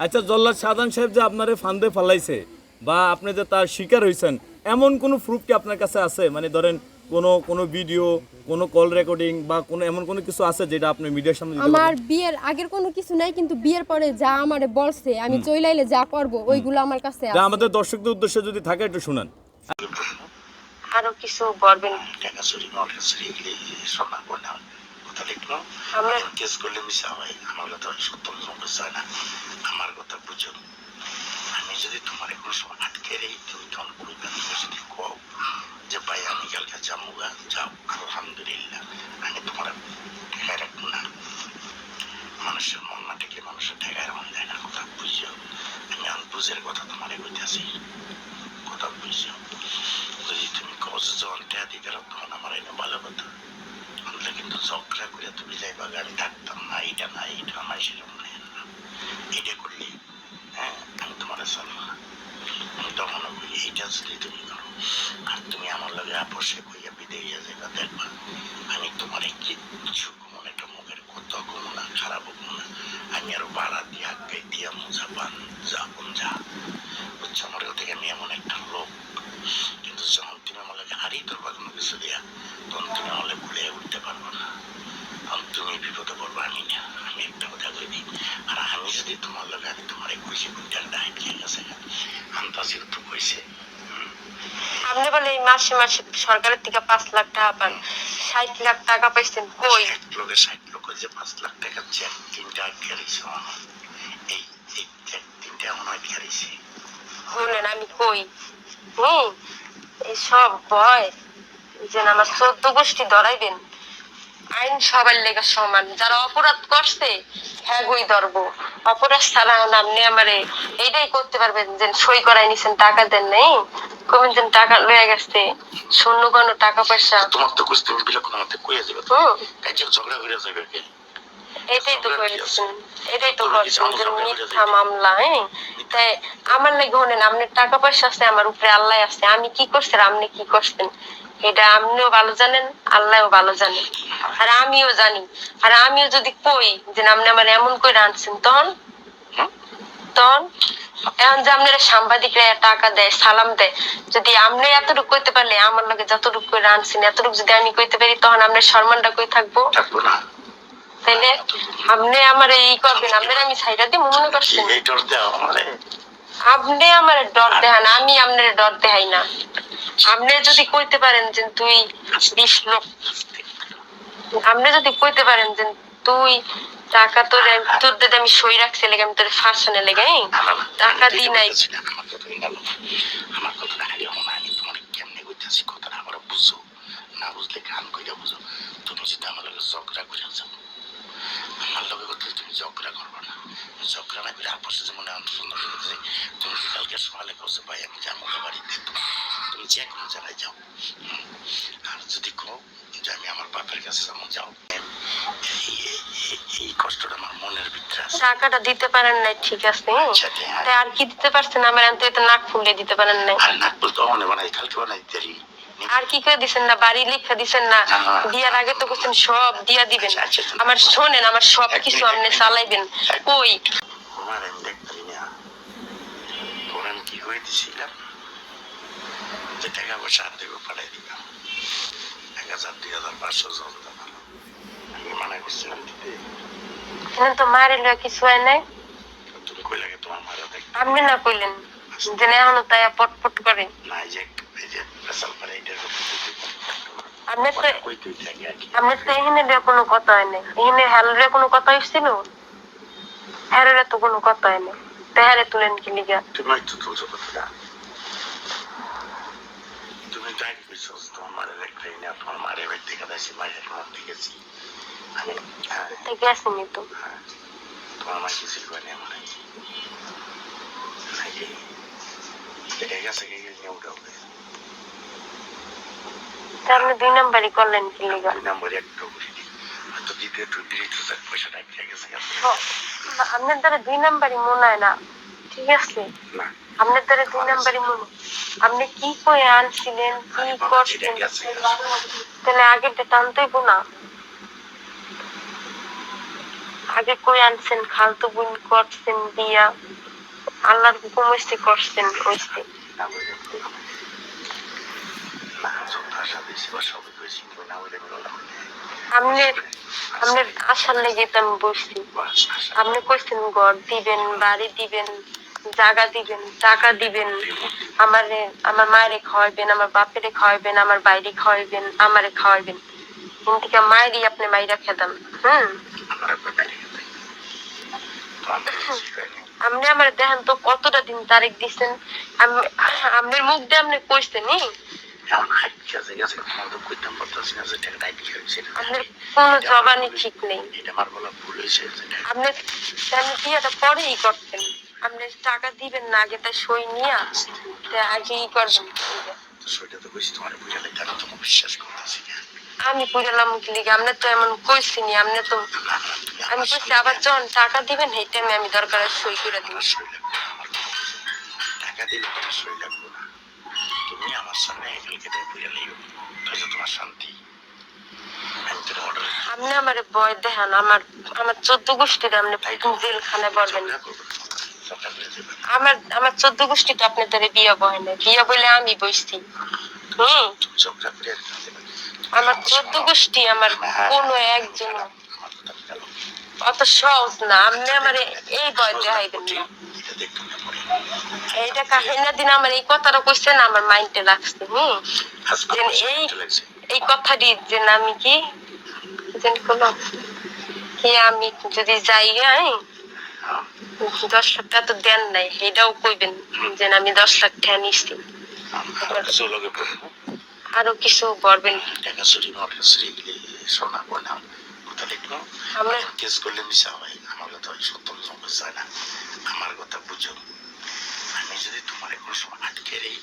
আচ্ছা জল্লাদ সাধান সাহেব যে আপনারে ফান্দে ফালাইছে বা আপনি যে তার শিকার হয়েছেন এমন কোনো প্রুফ কি আপনার কাছে আছে? মানে ধরেন কোনো কোনো ভিডিও কোনো কল রেকর্ডিং বা কোনো এমন কোনো কিছু আছে যেটা আপনি মিডিয়ার সামনে আমার বিয়ের আগের কোনো কিছু নাই কিন্তু বিয়ের পরে যা আমারে বলছে আমি চইলাইলে যা করব ওইগুলো আমার কাছে আছে। আমাদের দর্শকদের উদ্দেশ্যে যদি থাকে একটু শুনান। আরও কিছু বলবেন? টাকা চুরি নোট চুরি এগুলি সোনা করলাম কথা লিখলো কেস করলে মিশা হয় আমার কথা সত্য সম্পর্ক হয় না আমার কথা বুঝো আমি যদি তোমার কোনো সময় আটকে রেই তুমি তখন বলবে তুমি যদি কও যে ভাই আমি কালকে যাব গা যাও আলহামদুলিল্লাহ আমি তোমার ঠেকায় রাখব না মানুষের মন না থেকে মানুষের ঠেকায় রাখা যায় না কথা বুঝো আমি আনবুঝের কথা তোমার বলতেছি কথা বুঝো যদি তুমি কস যখন টেয়া দিতে তখন আমার এনে ভালো কথা ঝগড়া করে তুমি যাইবা গাড়ি থাকতাম না এইটা না এইটা আমার সেরকম নেই না এইটা করলে হ্যাঁ আমি তোমার চলবো না আমি তখন বলি এইটা যদি তুমি করো আর তুমি আমার লগে আপসে কইয়া বিদেয় যাইবা, দেখবা আমি তোমার কিচ্ছু কমন একটা মুখের কত কমো না খারাপ কমো না আমি আরও বাড়া দিয়া গাই দিয়া মোজা পান যা কোন যা বুঝছ আমার থেকে আমি এমন একটা লোক কিন্তু যখন তুমি আমার লাগে হারিয়ে ধরবা কোনো কিছু দিয়া তখন তুমি আমার ভুলে উঠতে পারব না তখন তুমি বিপদে পড়ব আমি না আমি একটা কথা কই দিই আর আমি যদি তোমার লগে আমি তোমার কইছি বুঝতে ডাইট খেয়ে গেছে কইছে আপনি বলে এই মাসে মাসে সরকারের থেকে পাঁচ লাখ টাকা পান ষাট লাখ টাকা পাইছেন কই? লোকে ষাট লোক যে পাঁচ লাখ টাকা চেক তিনটা আটকে রয়েছে এই এই চেক তিনটা এখন আটকে রয়েছে শুনেন আমি কই? হুম এই সব ভয়। যে আমার চোদ্দ গোষ্ঠী ধরাইবেন আইন সবার লেগে সমান। যারা অপরাধ করছে হ্যাঁ গই ধরব। অপরাধ ছাড়া আপনি আমারে এইটাই করতে পারবেন যে সই করাই নিছেন টাকা দেন নেই। কবেন যেন টাকা লয়ে গেছে শূন্য কোনো টাকা পয়সা। তোমার তো কইয়া যাবে তো। কাজে ঝগড়া যাবে কে? এটাই তো করেছেন এটাই তো করছেন যে মিথ্যা মামলা হ্যাঁ? তাই আমার লাগে হলেন আপনার টাকা পয়সা আছে আমার উপরে আল্লাহ আছে আমি কি করছি আর আপনি কি করছেন? এটা আপনিও ভালো জানেন আল্লাহও ভালো জানেন। আর আমিও জানি। আর আমিও যদি কই যে আপনি আমার এমন করে আনছেন তখন? তখন এখন যে আপনারা সাংবাদিকরা টাকা দেয় সালাম দেয় যদি আপনি এতটুকু কইতে পারলে আমার লগে যতটুকু করে আনছেন এতটুকু যদি আমি কইতে পারি তখন আপনার সম্মানটা কই থাকব? থাকব তাইলে আপনি আমার এই করবেন আপনার আমি সাইডা দিয়ে মনে করছেন? আপনি আমার ডর দেখান আমি আপনার ডর দেখাই না। আপনি যদি কইতে পারেন যে তুই বিশ লোক আপনি যদি কইতে পারেন যে তুই টাকা তোর তোর দিদি আমি সই রাখছি লেগে আমি তোর ফাঁসানে লেগে হ্যাঁ? টাকা দিই নাই। আমার কথা গেল আমার কথাটা খালি আমি তোমার কেমনে কইতেছি কথাটা আমার বুঝো। না বুঝলে গান কইরা বুঝো। তুমি যদি আমার লগে ঝগড়া করে যাও আমার লগে কথা তুমি ঝগড়া করবে না। ঝগড়া না করে আপসে যেমন তুমি কালকে সকালে কৌছে ভাই আমি যাব বাড়িতে তুমি যে কোনো জায়গায় যাও। আর যদি কও যে আমি আমার বাপের কাছে যেমন যাও। এই- কষ্টটা আমার মনের ভিতরে টাকাটা দিতে পারেন নাই ঠিক আছে? আচ্ছা। তাই আর কি দিতে পারছেন? আমার এত নাক ফুলে দিতে পারেন নাই। আর নাক ফুল তো অনে বানাই কালকে বানাই দেরি। আর কি করে দিছেন না? বাড়ি লিখা দিছেন না। বিয়ার আগে তো বলছেন সব দিয়া দিবেন। আচ্ছা, আচ্ছা। আমার শোনেন আমার সব কিছু আপনি চালাইবেন। কই? তোমার আমি দেখতে না। তোর আমি কি হইতেছিলাম যে টাকা পয়সা আর দেবো পাঠাই দিলাম। এক হাজার দুই হাজার পাঁচশো জলটা আমি মানা করছিলাম দিতে। এখানে তো মায়ের লয়ে কিছু হয় নাই। তুমি কই লাগে তোমার মারা দেখ আপনি না কইলেন যে এখনও তাই পটপট করে। না এই যে এই যে পেশাল পারে এইটার কথা আপনি তো কই তুই থাকি আর কি আপনি তো এখানে লয়ে কোনো কথা হয় নাই। এখানে হ্যালরে কোনো কথা হয়েছিল হ্যারে তো কোনো কথা হয় নাই। তো হ্যারে তুলেন কি লিগা? তুমি একটু তুলছো কথাটা তুমি তো এক বিশ্বাস তোমার মারে দেখলেই না তোমার মারে বের থেকে দেখছি মায়ের মন দেখেছি আমি হ্যাঁ। তো গেছেনি তো। হ্যাঁ, তোমার মা কিছু করে না মনে হয়। নাকি? এটা গেছে কি নিয়ে উঠে উঠে। তা আপনি দুই নাম্বারই করলেন কি লিগা? দুই নম্বরে একটা দ্বিতীয় একটু ডিরেক্ট পয়সাটা পেয়ে গেছে। আপনার দ্বারা দুই নাম্বারই মনে হয় না? ঠিক আছে? আপনার দ্বারা দুই নাম্বারই মনে আপনি কি আনছিলেন কি করছেন? তাহলে আগেরটা টানতেইব না। আগে কই আনছেন খালতো বোন করছেন বিয়া আল্লাহর হুকুম করছেন সব লেগে তো আমি বসছি। আপনি কইছেন ঘর দিবেন, বাড়ি দিবেন, জায়গা দিবেন, টাকা দিবেন, আমারে, আমার আমার আমার বাইরে কিন্তু মায়েরই আপনি মাইরা খেতাম হুম? আপনি আমার দেখেন তো কতটা দিন তারিখ দিছেন? আমি আপনার মুখ দিয়ে আপনি কইছেন কোনো জবানি ঠিক নেই আপনি আপনি করতেন আপনি টাকা দিবেন না আগে তাই সই নিয়ে আগে ই করবেন তো তো কইছি তোমার বুঝালে বিশ্বাস করতেছি আমি বুঝলাম লিগে আপনি তো এমন আপনি তো না, না, তুমি আমি কইছি আবার যখন টাকা দিবেন সেই টাইমে আমি দরকার সই করে দিব। টাকা দিলে সই লাগবে না তুমি আমার সামনে একালকে তাই বুঝালেই তাহলে তোমার শান্তি। আপনি আমার বয় দেখান আমার আমার চোদ্দ গোষ্ঠীর আপনি জেলখানায় বলবেন। আমার আমার চোদ্দ গোষ্ঠীটা আপনার দ্বারা বিয়ে বয় না বিয়ে বলে আমি বসছি। হুম। আমার চোদ্দ গোষ্ঠী আমার কোনো একজন আমার কথা গেল অত সহজ না। আপনি আমার এই বয় দেখাইবেন না এইটা কাহিনা দিন আমার এই কথাটা কইছেন আমার মাইন্ডে হুম? হাসপাতাল যেন এই লাগছে। এই কথাটি যে আমি কি যেন কোনো কি আমি যদি যাই হ্যাঁ? দশ লাখ টাকা তো দেন নাই এটাও কইবেন যে আমি দশ লাখ টাকা কিছু লগে পড়ে। আরও কিছু গেলে সোনা পয়না আমরা কেস করলে মিশা হয় আমার কথা সত্য যায় না। আমার কথা বুঝো। আমি যদি তোমার কোনো সময় আটকে রেই